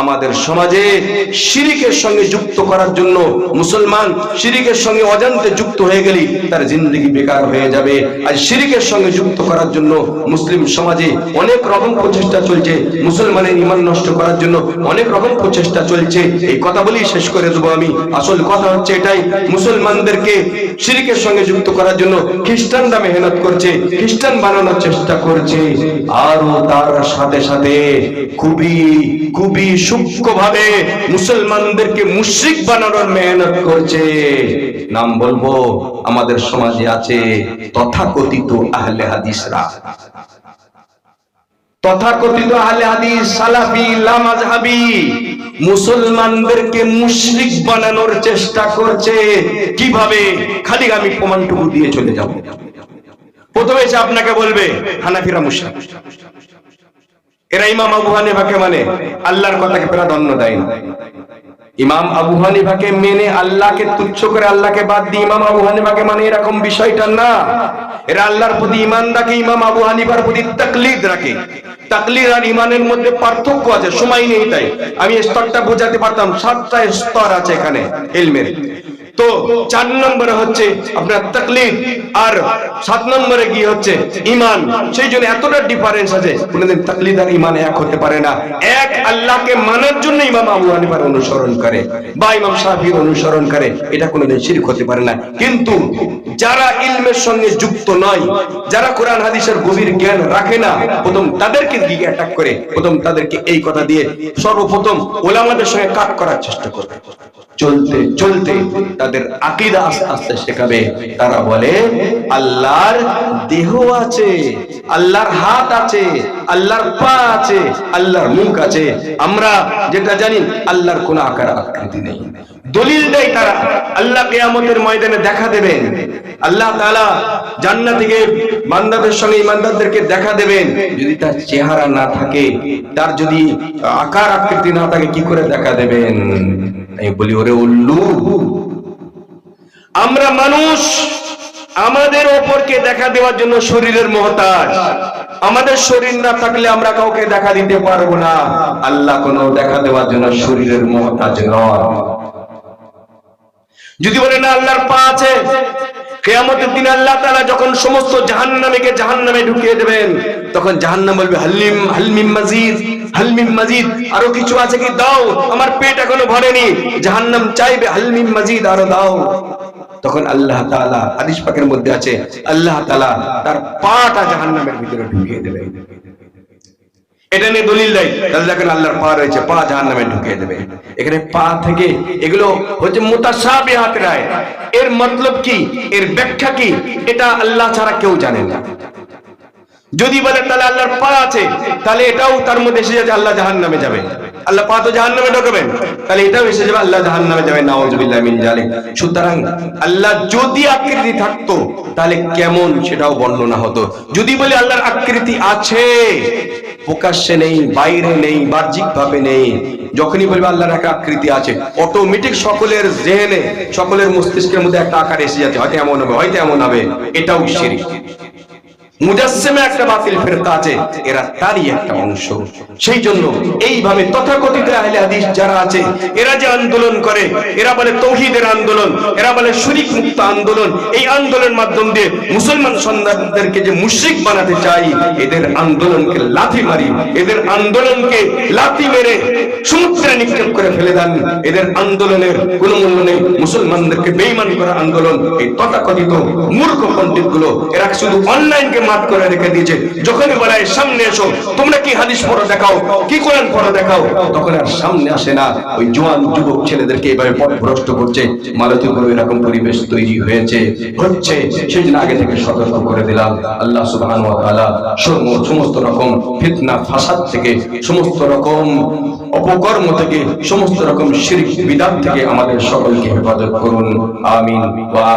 আমাদের সমাজে শিরিকের সঙ্গে যুক্ত করার জন্য মুসলমান শিরিকের সঙ্গে অজান্তে যুক্ত হয়ে গেলি তার জিন্দগি বেকার হয়ে যাবে। আর শিরিকের সঙ্গে যুক্ত করার জন্য মুসলিম সমাজে অনেক রকম প্রচেষ্টা চলছে। মুসলমানের ইমান নষ্ট করার জন্য অনেক রকম প্রচেষ্টা চলছে। এই কথা বলেই শেষ করে দেবো আমি। আসল কথা হচ্ছে এটাই, মুসলমানদেরকে শিরিকের সঙ্গে যুক্ত করার জন্য খ্রিস্টানরা মেহনত করছে, খ্রিস্টান বানানোর চেষ্টা করছে। আরও তার সাথে সাথে খুবই খুবই সূক্ষ্ম ভাবে মুসলমানদেরকে মুশরিক বানানোর মেহনত করছে। নাম বলব, আমাদের সমাজে আছে তথাকথিত আহলে হাদিসরা। মুসলমানদেরকে বানানোর চেষ্টা করছে। কীভাবে? খালি আমি প্রমাণটুকু দিয়ে চলে যাব। প্রথমে আপনাকে বলবে, হানাফিরা মুশরিক। এরা ইমাম আবু হানিফাকে মানে আল্লাহর কথাকে প্রাধান্য দেয় না। ইমাম আবু হানিফাকে মেনে আল্লাহকে তুচ্ছ করে আল্লাহকে বাদ দিয়ে ইমাম আবু হানিফাকে মানে এরকম বিষয়টা না। এরা আল্লাহর প্রতি ইমান রাখে, ইমাম আবু হানিফার প্রতি তাকলিদ রাখে। তাকলিদ আর ইমানের মধ্যে পার্থক্য আছে, সময় নেই তাই। আমি স্তরটা বোঝাতে পারতাম, সাতটা স্তর আছে এখানে এলমের তো চার নম্বরে হচ্ছে আপনার তাকলিদ, আর সাত নম্বরে গিয়ে হচ্ছে ইমান সেই জন্য এতটা ডিফারেন্স আছে। কোনোদিন তাকলিদ আর ইমান এক হতে পারে না। এক আল্লাহকে মানার জন্য ইমাম আবু হানিফার অনুসরণ করে বা ইমাম শাফির অনুসরণ করে, এটা কোনোদিন শিরক হতে পারে না। কিন্তু যারা ইলমের সঙ্গে যুক্ত নয়, যারা কোরআন, হাদিসের গভীর জ্ঞান রাখে না, প্রথম তাদেরকে দিকে অ্যাটাক করে, প্রথম তাদেরকে এই কথা দিয়ে সর্বপ্রথম ওলামাদের সঙ্গে কাট করার চেষ্টা করবে। চলতে চলতে তাদের আকিদা আস্তে আস্তে শেখাবে। তারা বলে, আল্লাহর দেহ আছে, আল্লাহর হাত আছে, আল্লাহর পা আছে, আল্লাহর মুখ আছে। আমরা যেটা জানি, আল্লাহর কোন আকার আকৃতি নেই। দলিল দেয় তারা, আল্লাহ কেয়ামতের ময়দানে দেখা দেবেন। আল্লাহ তাআলা জান্নাত থেকে বান্দাদের সঙ্গে ইমানদারদেরকে দেখা দেবেন। যদি তার চেহারা না থাকে, তার যদি আকার আকৃতি না থাকে, কি করে দেখা দেবেন? আমি বলি, ওরে উল্লু। আমরা মানুষ, আমাদের ওপরকে দেখা দেওয়ার জন্য শরীরের মহতাজ। আমাদের শরীর না থাকলে আমরা কাউকে দেখা দিতে পারব না। আল্লাহ কোনো দেখা দেওয়ার জন্য শরীরের মহতাজ নয় যদি বলে না আল্লাহর পা আছে, কেয়ামতের দিন আল্লাহ তাআলা যখন সমস্ত জাহান্নামীকে জাহান্নামে ঢুকিয়ে দেবেন, তখন জাহান্নাম বলবে, হাল্লিম হালমিম মাজিদ হালমিম মাজিদ, আরও কিছু আছে কি? দাও, আমার পেট এখনও ভরেনি। জাহান্নাম চাইবে হালমিম মাজিদ, আরও দাও। তখন আল্লাহ তাআলা হাদিস পাকের মধ্যে আছে, আল্লাহ তাআলা তার পাটা জাহান্নামের ভিতরে ঢুকিয়ে দেবে। এটা নিয়ে দলিল দেয় তাহলে দেখেন আল্লাহর পা রয়েছে, পা জাহান নামে ঢুকিয়ে দেবে। এখানে পা থেকে এগুলো হচ্ছে মুতাসাবিহাত রায়। এর মতলব কি? এর ব্যাখ্যা কি? এটা আল্লাহ ছাড়া কেউ জানে না। যদি বলে তাহলে আল্লাহর পা আছে, তাহলে এটাও তার মধ্যে এসে যাচ্ছে, আল্লাহ জাহান নামে যাবে। আল্লাহ পা তো জাহান নামে ঢোকাবেন। তাহলে এটাও এসে যাবে, আল্লাহ জাহান নামে যাবে, নাউজুবিল্লাহ মিন জালিক সুতরাং আল্লাহ যদি আকৃতি থাকতো, তাহলে কেমন সেটাও বর্ণনা হতো। যদি বলে আল্লাহর আকৃতি আছে, প্রকাশ্যে নেই, বাইরে নেই বাহ্যিক ভাবে নেই, যখনই বলবে আল্লাহর একটা আকৃতি আছে অটোমেটিক সকলের জেনে সকলের মস্তিষ্কের মধ্যে একটা আকার এসে যাচ্ছে, হয়তো এমন হবে, হয়তো এমন হবে, এটাও শিরিক। মুজাসসিমে একটা বাতিল ফেরকা আছে, এরা তারই একটা অংশ। সেই জন্য এইভাবে তথাকথিত আহলে হাদিস যারা আছে, এরা যে আন্দোলন করে, এরা বলে তৌহিদের আন্দোলন, এরা বলে শরীক মুক্ত আন্দোলন, এই আন্দোলনের মাধ্যম দিয়ে মুসলমান সন্তানদেরকে যে মুশরিক বানাতে চাই, এদের আন্দোলনকে লাথি মারি, এদের আন্দোলনকে লাথি মেরে সমুদ্রে নিক্ষেপ করে ফেলে দেন। এদের আন্দোলনের কোনো মূল্য নেই। মুসলমানদেরকে বেঈমান করা আন্দোলন, এই তথাকথিত মূর্খ পণ্ডিতগুলো এরা শুধু অনলাইনকে মাত করে রেখে দিয়েছে। যখনই সামনে এসো, তোমরা কি হাদিস পড়ো দেখাও, কি পড়ো দেখাও? তখন আর সামনে আসে না। ওই জোয়ান যুবক ছেলেদেরকে এভাবে পথভ্রষ্ট করছে। এরকম পরিবেশ তৈরি হয়েছে, হচ্ছে। সেই জন্য আগে থেকে সতর্ক করে দিলাম। আল্লাহ সমস্ত রকম ফিতনা, ফাসাদ থেকে, সমস্ত রকম অপকর্ম থেকে, সমস্ত রকম শিরক থেকে আমাদের সকলকে হেফাজত করুন। আমিন। ওয়া